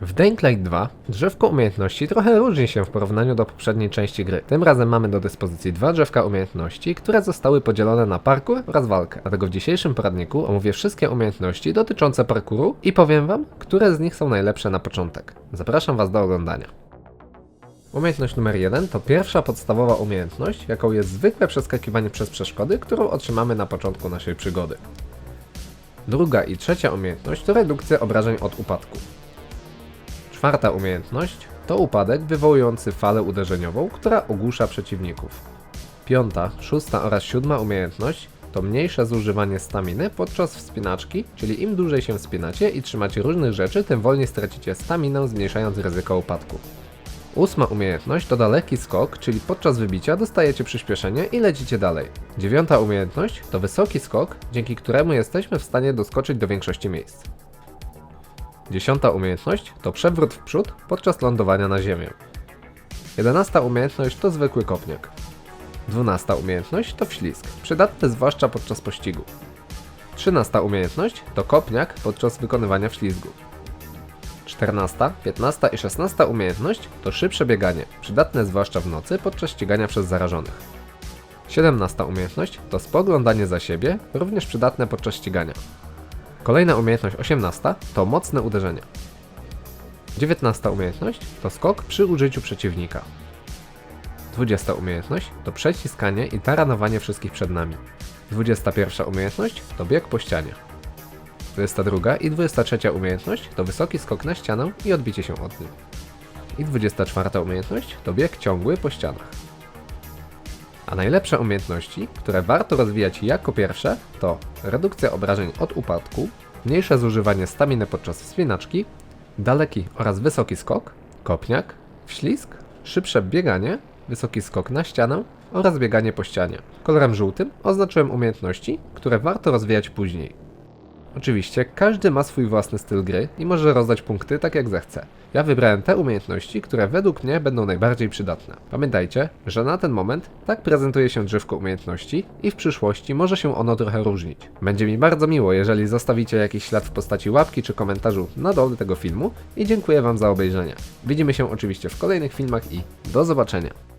W Dying Light 2 drzewko umiejętności trochę różni się w porównaniu do poprzedniej części gry. Tym razem mamy do dyspozycji dwa drzewka umiejętności, które zostały podzielone na parkour oraz walkę. Dlatego w dzisiejszym poradniku omówię wszystkie umiejętności dotyczące parkouru i powiem wam, które z nich są najlepsze na początek. Zapraszam was do oglądania. Umiejętność numer 1 to pierwsza podstawowa umiejętność, jaką jest zwykłe przeskakiwanie przez przeszkody, którą otrzymamy na początku naszej przygody. Druga i trzecia umiejętność to redukcja obrażeń od upadku. Czwarta umiejętność to upadek wywołujący falę uderzeniową, która ogłusza przeciwników. Piąta, szósta oraz siódma umiejętność to mniejsze zużywanie staminy podczas wspinaczki, czyli im dłużej się wspinacie i trzymacie różnych rzeczy, tym wolniej stracicie staminę, zmniejszając ryzyko upadku. Ósma umiejętność to daleki skok, czyli podczas wybicia dostajecie przyspieszenie i lecicie dalej. Dziewiąta umiejętność to wysoki skok, dzięki któremu jesteśmy w stanie doskoczyć do większości miejsc. Dziesiąta umiejętność to przewrót w przód podczas lądowania na ziemię. Jedenasta umiejętność to zwykły kopniak. Dwunasta umiejętność to wślizg, przydatny zwłaszcza podczas pościgu. Trzynasta umiejętność to kopniak podczas wykonywania wślizgu. 14, 15 i 16 umiejętność to szybsze bieganie, przydatne zwłaszcza w nocy podczas ścigania przez zarażonych. 17 umiejętność to spoglądanie za siebie, również przydatne podczas ścigania. Kolejna umiejętność 18 to mocne uderzenie. 19 umiejętność to skok przy użyciu przeciwnika. 20 umiejętność to przeciskanie i taranowanie wszystkich przed nami. 21 umiejętność to bieg po ścianie. 22 i 23 umiejętność to wysoki skok na ścianę i odbicie się od niej. I 24 umiejętność to bieg ciągły po ścianach. A najlepsze umiejętności, które warto rozwijać jako pierwsze, to redukcja obrażeń od upadku, mniejsze zużywanie staminy podczas wspinaczki, daleki oraz wysoki skok, kopniak, wślizg, szybsze bieganie, wysoki skok na ścianę oraz bieganie po ścianie. Kolorem żółtym oznaczyłem umiejętności, które warto rozwijać później. Oczywiście, każdy ma swój własny styl gry i może rozdać punkty tak jak zechce. Ja wybrałem te umiejętności, które według mnie będą najbardziej przydatne. Pamiętajcie, że na ten moment tak prezentuje się drzewko umiejętności i w przyszłości może się ono trochę różnić. Będzie mi bardzo miło, jeżeli zostawicie jakiś ślad w postaci łapki czy komentarzu na dole tego filmu i dziękuję Wam za obejrzenie. Widzimy się oczywiście w kolejnych filmach i do zobaczenia.